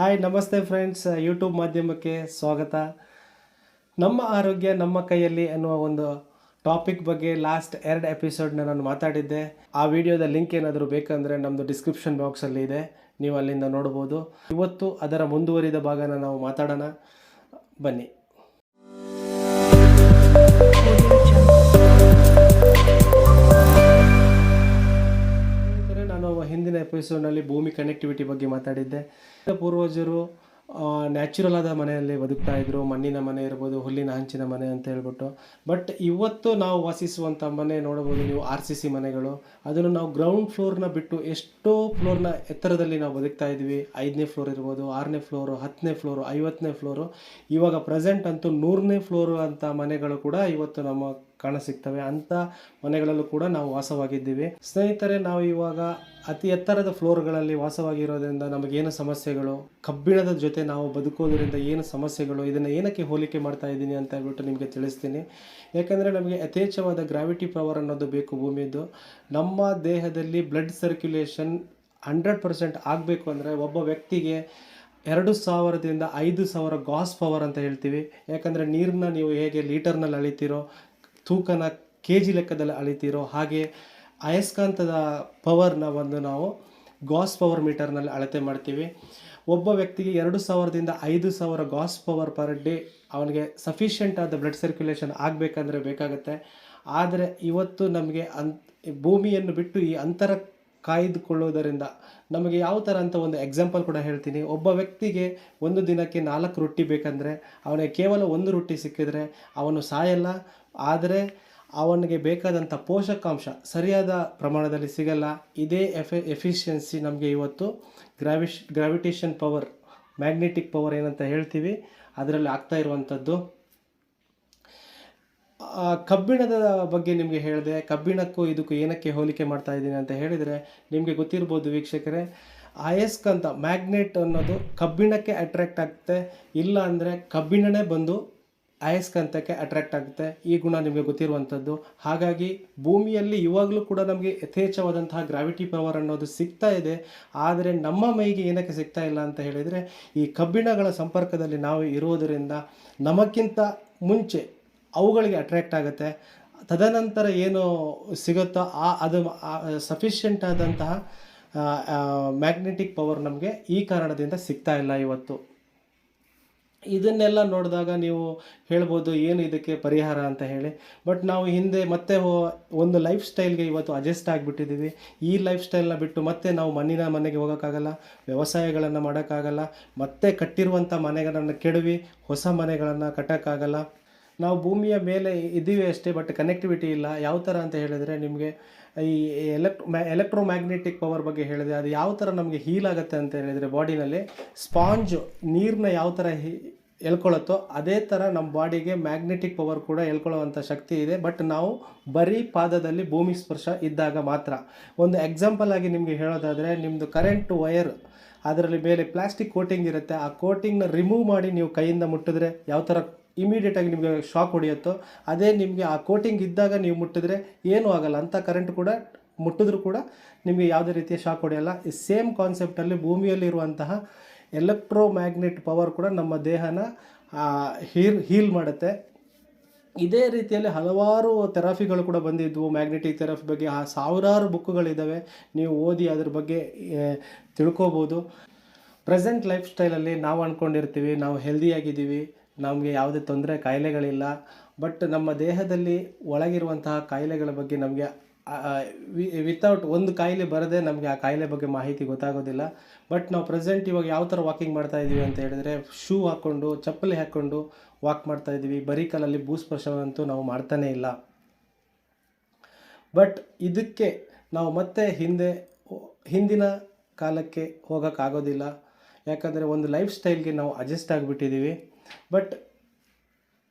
Hi ನಮಸ್ತೆ friends YouTube ಮಾಧ್ಯಮಕ್ಕೆ ಸ್ವಾಗತ. ನಮ್ಮ ಆರೋಗ್ಯ, ನಮ್ಮ ಕೈಯಲ್ಲಿ ಅನ್ನುವ ಒಂದು ಟಾಪಿಕ್ ಬಗ್ಗೆ ಲಾಸ್ಟ್ ಎರಡು ಎಪಿಸೋಡ್ನ ನಾನು ಮಾತಾಡಿದ್ದೆ. ಆ ವಿಡಿಯೋದ ಲಿಂಕ್ ಏನಾದರೂ ಬೇಕಂದರೆ ನಮ್ಮದು ಡಿಸ್ಕ್ರಿಪ್ಷನ್ ಬಾಕ್ಸಲ್ಲಿ ಇದೆ. ನೀವು ಅಲ್ಲಿಂದ ನೋಡ್ಬೋದು. ಇವತ್ತು ಅದರ ಮುಂದುವರಿದ ಭಾಗನ ನಾವು ಮಾತಾಡೋಣ. ಬನ್ನಿ. ಎಪಿಸೋಡ್ನಲ್ಲಿ ಭೂಮಿ ಕನೆಕ್ಟಿವಿಟಿ ಬಗ್ಗೆ ಮಾತಾಡಿದ್ದೆ. ಪೂರ್ವಜರು ನ್ಯಾಚುರಲ್ ಆದ ಮನೆಯಲ್ಲಿ ಬದುಕ್ತಾ ಇದ್ರು. ಮಣ್ಣಿನ ಮನೆ ಇರ್ಬೋದು, ಹುಲ್ಲಿನ ಹಂಚಿನ ಮನೆ ಅಂತ ಹೇಳ್ಬಿಟ್ಟು. ಬಟ್ ಇವತ್ತು ನಾವು ವಾಸಿಸುವಂಥ ಮನೆ ನೋಡಬಹುದು ನೀವು ಆರ್ ಸಿ ಸಿ ಮನೆಗಳು. ಅದನ್ನು ನಾವು ಗ್ರೌಂಡ್ ಫ್ಲೋರ್ನ ಬಿಟ್ಟು ಎಷ್ಟೋ ಫ್ಲೋರ್ನ ಎತ್ತರದಲ್ಲಿ ನಾವು ಬದುಕ್ತಾ ಇದ್ವಿ. ಐದನೇ ಫ್ಲೋರ್ ಇರ್ಬೋದು, ಆರನೇ ಫ್ಲೋರು ಹತ್ತನೇ ಫ್ಲೋರು ಐವತ್ತನೇ ಫ್ಲೋರು ಇವಾಗ ಪ್ರೆಸೆಂಟ್ ಅಂತೂ ನೂರನೇ ಫ್ಲೋರು ಅಂತ ಮನೆಗಳು ಕೂಡ ಇವತ್ತು ನಮ್ಮ ಕಾಣಸಿಗ್ತವೆ ಅಂಥ ಮನೆಗಳಲ್ಲೂ ಕೂಡ ನಾವು ವಾಸವಾಗಿದ್ದೀವಿ. ಸ್ನೇಹಿತರೆ, ನಾವು ಇವಾಗ ಅತಿ ಎತ್ತರದ ಫ್ಲೋರ್ಗಳಲ್ಲಿ ವಾಸವಾಗಿರೋದ್ರಿಂದ ನಮಗೇನು ಸಮಸ್ಯೆಗಳು? ಕಬ್ಬಿಣದ ಜೊತೆ ನಾವು ಬದುಕೋದ್ರಿಂದ ಏನು ಸಮಸ್ಯೆಗಳು? ಇದನ್ನು ಏನಕ್ಕೆ ಹೋಲಿಕೆ ಮಾಡ್ತಾ ಇದ್ದೀನಿ ಅಂತ ಹೇಳ್ಬಿಟ್ಟು ನಿಮಗೆ ತಿಳಿಸ್ತೀನಿ. ಯಾಕೆಂದರೆ ನಮಗೆ ಯಥೇಚ್ಛವಾದ ಗ್ರಾವಿಟಿ ಪವರ್ ಅನ್ನೋದು ಬೇಕು ಭೂಮಿದು. ನಮ್ಮ ದೇಹದಲ್ಲಿ ಬ್ಲಡ್ ಸರ್ಕ್ಯುಲೇಷನ್ ಹಂಡ್ರೆಡ್ ಪರ್ಸೆಂಟ್ ಆಗಬೇಕು ಅಂದರೆ ಒಬ್ಬ ವ್ಯಕ್ತಿಗೆ ಎರಡು ಸಾವಿರದಿಂದ ಐದು ಸಾವಿರ ಗಾಸ್ ಪವರ್ ಅಂತ ಹೇಳ್ತೀವಿ. ಯಾಕಂದರೆ ನೀರನ್ನ ನೀವು ಹೇಗೆ ಲೀಟರ್ನಲ್ಲಿ ಅಳಿತೀರೋ ತೂಕನ ಕೆ ಜಿ ಲೆಕ್ಕದಲ್ಲಿ ಅಳಿತಿರೋ ಹಾಗೆ ಅಯಸ್ಕಾಂತದ ಪವರ್ನ ಒಂದು ನಾವು ಗಾಸ್ ಪವರ್ ಮೀಟರ್ನಲ್ಲಿ ಅಳತೆ ಮಾಡ್ತೀವಿ. ಒಬ್ಬ ವ್ಯಕ್ತಿಗೆ ಎರಡು ಸಾವಿರದಿಂದ ಐದು ಸಾವಿರ ಗಾಸ್ ಪವರ್ ಪರ್ ಡೇ ಅವನಿಗೆ ಸಫಿಷಿಯೆಂಟ್ ಆದ ಬ್ಲಡ್ ಸರ್ಕ್ಯುಲೇಷನ್ ಆಗಬೇಕಂದ್ರೆ ಬೇಕಾಗುತ್ತೆ. ಆದರೆ ಇವತ್ತು ನಮಗೆ ಅನ್, ಭೂಮಿಯನ್ನು ಬಿಟ್ಟು ಈ ಅಂತರ ಕಾಯ್ದುಕೊಳ್ಳುವುದರಿಂದ ನಮಗೆ ಯಾವ ಥರ ಅಂತ ಒಂದು ಎಕ್ಸಾಂಪಲ್ ಕೂಡ ಹೇಳ್ತೀನಿ. ಒಬ್ಬ ವ್ಯಕ್ತಿಗೆ ಒಂದು ದಿನಕ್ಕೆ ನಾಲ್ಕು ರೊಟ್ಟಿ ಬೇಕಂದರೆ ಅವನಿಗೆ ಕೇವಲ ಒಂದು ರೊಟ್ಟಿ ಸಿಕ್ಕಿದ್ರೆ ಅವನು ಸಾಯಲ್ಲ. ಆದರೆ ಅವನಿಗೆ ಬೇಕಾದಂಥ ಪೋಷಕಾಂಶ ಸರಿಯಾದ ಪ್ರಮಾಣದಲ್ಲಿ ಸಿಗಲ್ಲ. ಇದೇ ಎಫೆ, ಎಫಿಷಿಯನ್ಸಿ ನಮಗೆ ಇವತ್ತು ಗ್ರಾವಿಶ್ ಗ್ರಾವಿಟೇಷನ್ ಪವರ್, ಮ್ಯಾಗ್ನೆಟಿಕ್ ಪವರ್ ಏನಂತ ಹೇಳ್ತೀವಿ, ಅದರಲ್ಲಿ ಆಗ್ತಾ ಇರುವಂಥದ್ದು ಕಬ್ಬಿಣದ ಬಗ್ಗೆ ನಿಮಗೆ ಹೇಳಿದೆ. ಕಬ್ಬಿಣಕ್ಕೂ ಇದಕ್ಕೂ ಏನಕ್ಕೆ ಹೋಲಿಕೆ ಮಾಡ್ತಾ ಇದ್ದೀನಿ ಅಂತ ಹೇಳಿದರೆ, ನಿಮಗೆ ಗೊತ್ತಿರ್ಬೋದು ವೀಕ್ಷಕರೇ ಅಯಸ್ಕಂತ ಮ್ಯಾಗ್ನೆಟ್ ಅನ್ನೋದು ಕಬ್ಬಿಣಕ್ಕೆ ಅಟ್ರಾಕ್ಟ್ ಆಗುತ್ತೆ ಇಲ್ಲ ಅಂದರೆ ಕಬ್ಬಿಣನೇ ಬಂದು ಅಯಸ್ಕಾಂತಕ್ಕೆ ಅಟ್ರಾಕ್ಟ್ ಆಗುತ್ತೆ. ಈ ಗುಣ ನಿಮಗೆ ಗೊತ್ತಿರುವಂಥದ್ದು. ಹಾಗಾಗಿ ಭೂಮಿಯಲ್ಲಿ ಇವಾಗಲೂ ಕೂಡ ನಮಗೆ ಯಥೇಚ್ಛವಾದಂತಹ ಗ್ರಾವಿಟಿ ಪವರ್ ಅನ್ನೋದು ಸಿಗ್ತಾ ಇದೆ. ಆದರೆ ನಮ್ಮ ಮೈಗೆ ಏನಕ್ಕೆ ಸಿಗ್ತಾ ಇಲ್ಲ ಅಂತ ಹೇಳಿದರೆ, ಈ ಕಬ್ಬಿಣಗಳ ಸಂಪರ್ಕದಲ್ಲಿ ನಾವು ಇರುವುದರಿಂದ ನಮಕ್ಕಿಂತ ಮುಂಚೆ ಅವುಗಳಿಗೆ ಅಟ್ರ್ಯಾಕ್ಟ್ ಆಗುತ್ತೆ. ತದನಂತರ ಏನು ಸಿಗುತ್ತೋ ಆ, ಅದು ಸಫಿಷಿಯೆಂಟ್ ಆದಂತಹ ಮ್ಯಾಗ್ನೆಟಿಕ್ ಪವರ್ ನಮಗೆ ಈ ಕಾರಣದಿಂದ ಸಿಗ್ತಾ ಇಲ್ಲ ಇವತ್ತು. ಇದನ್ನೆಲ್ಲ ನೋಡಿದಾಗ ನೀವು ಹೇಳ್ಬೋದು ಏನು ಇದಕ್ಕೆ ಪರಿಹಾರ ಅಂತ ಹೇಳಿ. ಬಟ್ ನಾವು ಹಿಂದೆ ಮತ್ತೆ ಒಂದು ಲೈಫ್ ಸ್ಟೈಲ್ಗೆ ಇವತ್ತು ಅಡ್ಜಸ್ಟ್ ಆಗಿಬಿಟ್ಟಿದ್ದೀವಿ. ಈ ಲೈಫ್ ಸ್ಟೈಲ್ನ ಬಿಟ್ಟು ಮತ್ತೆ ನಾವು ಮಣ್ಣಿನ ಮನೆಗೆ ಹೋಗೋಕ್ಕಾಗಲ್ಲ, ವ್ಯವಸಾಯಗಳನ್ನು ಮಾಡೋಕ್ಕಾಗಲ್ಲ, ಮತ್ತೆ ಕಟ್ಟಿರುವಂಥ ಮನೆಗಳನ್ನು ಕೆಡವಿ, ಹೊಸ ಮನೆಗಳನ್ನು ಕಟ್ಟೋಕ್ಕಾಗಲ್ಲ. ನಾವು ಭೂಮಿಯ ಮೇಲೆ ಇದ್ದೀವಿ ಅಷ್ಟೇ ಬಟ್ ಕನೆಕ್ಟಿವಿಟಿ ಇಲ್ಲ. ಯಾವ ಥರ ಅಂತ ಹೇಳಿದರೆ ನಿಮಗೆ ಈ ಎಲೆಕ್ಟ್ರೋ ಮ್ಯಾ ಎಲೆಕ್ಟ್ರೋ ಮ್ಯಾಗ್ನೆಟಿಕ್ ಪವರ್ ಬಗ್ಗೆ ಹೇಳಿದೆ ಅದು ಯಾವ ಥರ ನಮಗೆ ಹೀಲ್ ಆಗುತ್ತೆ ಅಂತ ಹೇಳಿದರೆ ಬಾಡಿನಲ್ಲಿ ಸ್ಪಾಂಜ್ ನೀರನ್ನ ಯಾವ ಥರ ಹಿ ಎಳ್ಕೊಳ್ಳುತ್ತೋ ಅದೇ ಥರ ನಮ್ಮ ಬಾಡಿಗೆ ಮ್ಯಾಗ್ನೆಟಿಕ್ ಪವರ್ ಕೂಡ ಎಳ್ಕೊಳ್ಳೋವಂಥ ಶಕ್ತಿ ಇದೆ. ಬಟ್ ನಾವು ಬರೀ ಪಾದದಲ್ಲಿ ಭೂಮಿ ಸ್ಪರ್ಶ ಇದ್ದಾಗ ಮಾತ್ರ. ಒಂದು ಎಕ್ಸಾಂಪಲ್ ಆಗಿ ನಿಮಗೆ ಹೇಳೋದಾದರೆ ನಿಮ್ಮದು ಕರೆಂಟ್ ವಯರ್ ಅದರಲ್ಲಿ ಮೇಲೆ ಪ್ಲಾಸ್ಟಿಕ್ ಕೋಟಿಂಗ್ ಇರುತ್ತೆ. ಆ ಕೋಟಿಂಗ್ನ ರಿಮೂವ್ ಮಾಡಿ ನೀವು ಕೈಯಿಂದ ಮುಟ್ಟಿದ್ರೆ ಯಾವ ಥರ ಇಮಿಡಿಯೇಟಾಗಿ ನಿಮಗೆ ಶಾಕ್ ಹೊಡೆಯುತ್ತೋ, ಅದೇ ನಿಮಗೆ ಆ ಕೋಟಿಂಗ್ ಇದ್ದಾಗ ನೀವು ಮುಟ್ಟಿದ್ರೆ ಏನೂ ಆಗಲ್ಲ. ಅಂಥ ಕರೆಂಟ್ ಕೂಡ ಮುಟ್ಟಿದ್ರೂ ಕೂಡ ನಿಮಗೆ ಯಾವುದೇ ರೀತಿಯ ಶಾಕ್ ಹೊಡೆಯಲ್ಲ. ಈ ಸೇಮ್ ಕಾನ್ಸೆಪ್ಟಲ್ಲಿ ಭೂಮಿಯಲ್ಲಿರುವಂತಹ ಎಲೆಕ್ಟ್ರೋ ಮ್ಯಾಗ್ನೆಟ್ ಪವರ್ ಕೂಡ ನಮ್ಮ ದೇಹನ ಹೀಲ್ ಹೀಲ್ ಮಾಡುತ್ತೆ. ಇದೇ ರೀತಿಯಲ್ಲಿ ಹಲವಾರು ಥೆರಪಿಗಳು ಕೂಡ ಬಂದಿದ್ವು. ಮ್ಯಾಗ್ನೆಟಿಕ್ ಥೆರಪಿ ಬಗ್ಗೆ ಆ ಸಾವಿರಾರು ಬುಕ್ಗಳಿದ್ದಾವೆ ನೀವು ಓದಿ ಅದ್ರ ಬಗ್ಗೆ ತಿಳ್ಕೊಬೋದು. ಪ್ರೆಸೆಂಟ್ ಲೈಫ್ ಸ್ಟೈಲಲ್ಲಿ ನಾವು ಅಂದ್ಕೊಂಡಿರ್ತೀವಿ ನಾವು ಹೆಲ್ದಿಯಾಗಿದ್ದೀವಿ ನಮಗೆ ಯಾವುದೇ ತೊಂದರೆ ಕಾಯಿಲೆಗಳಿಲ್ಲ. ಬಟ್ ನಮ್ಮ ದೇಹದಲ್ಲಿ ಒಳಗಿರುವಂತಹ ಕಾಯಿಲೆಗಳ ಬಗ್ಗೆ ನಮಗೆ ವಿತೌಟ್ ಒಂದು ಕಾಯಿಲೆ ಬರದೆ ನಮಗೆ ಆ ಕಾಯಿಲೆ ಬಗ್ಗೆ ಮಾಹಿತಿ ಗೊತ್ತಾಗೋದಿಲ್ಲ. ಬಟ್ ನಾವು ಪ್ರೆಸೆಂಟ್ ಇವಾಗ ಯಾವ ಥರ ವಾಕಿಂಗ್ ಮಾಡ್ತಾ ಇದ್ದೀವಿ ಅಂತ ಹೇಳಿದರೆ ಶೂ ಹಾಕ್ಕೊಂಡು ಚಪ್ಪಲಿ ಹಾಕ್ಕೊಂಡು ವಾಕ್ ಮಾಡ್ತಾ ಇದ್ದೀವಿ ಬರೀ ಕಾಲಲ್ಲಿ ಭೂಸ್ಪರ್ಶವಂತೂ ನಾವು ಮಾಡ್ತಾನೇ ಇಲ್ಲ. ಬಟ್ ಇದಕ್ಕೆ ನಾವು ಮತ್ತೆ ಹಿಂದೆ, ಹಿಂದಿನ ಕಾಲಕ್ಕೆ ಹೋಗೋಕ್ಕಾಗೋದಿಲ್ಲ ಯಾಕಂದರೆ ಒಂದು ಲೈಫ್ ಸ್ಟೈಲ್ಗೆ ನಾವು ಅಡ್ಜಸ್ಟ್ ಆಗಿಬಿಟ್ಟಿದ್ದೀವಿ ಬಟ್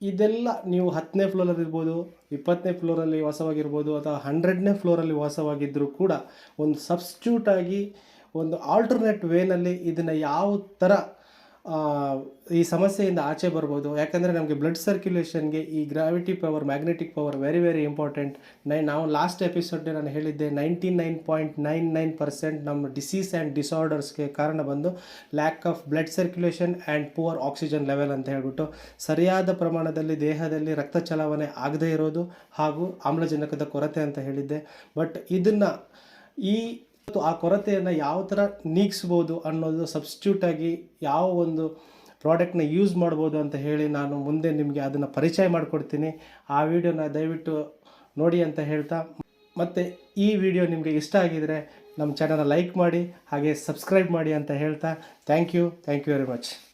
ಇದೆಲ್ಲ ನೀವು ಹತ್ತನೇ ಫ್ಲೋರಲ್ಲಿ ಇರ್ಬೋದು, ಇಪ್ಪತ್ತನೇ ಫ್ಲೋರಲ್ಲಿ ವಾಸವಾಗಿರ್ಬೋದು ಅಥವಾ ಹಂಡ್ರೆಡ್ನೇ ಫ್ಲೋರಲ್ಲಿ ವಾಸವಾಗಿದ್ದರೂ ಕೂಡ ಒಂದು ಸಬ್ಸ್ಟ್ಯೂಟಾಗಿ ಒಂದು ಆಲ್ಟರ್ನೇಟ್ ವೇನಲ್ಲಿ ಇದನ್ನು ಯಾವ ಥರ ಈ ಸಮಸ್ಯೆಯಿಂದ ಆಚೆ ಬರ್ಬೋದು. ಯಾಕಂದರೆ ನಮಗೆ ಬ್ಲಡ್ ಸರ್ಕ್ಯುಲೇಷನ್ಗೆ ಈ gravity power magnetic power very very important ನೈ, ನಾವು ಲಾಸ್ಟ್ ಎಪಿಸೋಡ್ಗೆ ನಾನು ಹೇಳಿದ್ದೆ ninety nine point nine nine percent ನಮ್ಮ ಡಿಸೀಸ್ ಆ್ಯಂಡ್ ಡಿಸಾರ್ಡರ್ಸ್ಗೆ ಕಾರಣ ಬಂದು lack of blood circulation and poor oxygen level ಅಂತ ಹೇಳ್ಬಿಟ್ಟು ಸರಿಯಾದ ಪ್ರಮಾಣದಲ್ಲಿ ದೇಹದಲ್ಲಿ ರಕ್ತ ಚಲಾವಣೆ ಆಗದೇ ಇರೋದು ಹಾಗೂ ಆಮ್ಲಜನಕದ ಕೊರತೆ ಅಂತ ಹೇಳಿದ್ದೆ. ಬಟ್ ಇದನ್ನು ಈ ಆ ಕೊರತೆಯನ್ನು ಯಾವ ಥರ ನೀಗಿಸ್ಬೋದು ಅನ್ನೋದು ಸಬ್ಸ್ಟ್ಯೂಟ್ ಆಗಿ ಯಾವ ಒಂದು ಪ್ರಾಡಕ್ಟ್ನ ಯೂಸ್ ಮಾಡ್ಬೋದು ಅಂತ ಹೇಳಿ ನಾನು ಮುಂದೆ ನಿಮಗೆ ಅದನ್ನು ಪರಿಚಯ ಮಾಡಿಕೊಡ್ತೀನಿ. ಆ ವಿಡಿಯೋನ ದಯವಿಟ್ಟು ನೋಡಿ ಅಂತ ಹೇಳ್ತಾ, ಮತ್ತು ಈ ವಿಡಿಯೋ ನಿಮಗೆ ಇಷ್ಟ ಆಗಿದರೆ ನಮ್ಮ ಚಾನಲ್ನ ಲೈಕ್ ಮಾಡಿ, ಹಾಗೆ ಸಬ್ಸ್ಕ್ರೈಬ್ ಮಾಡಿ ಅಂತ ಹೇಳ್ತಾ thank you thank you very much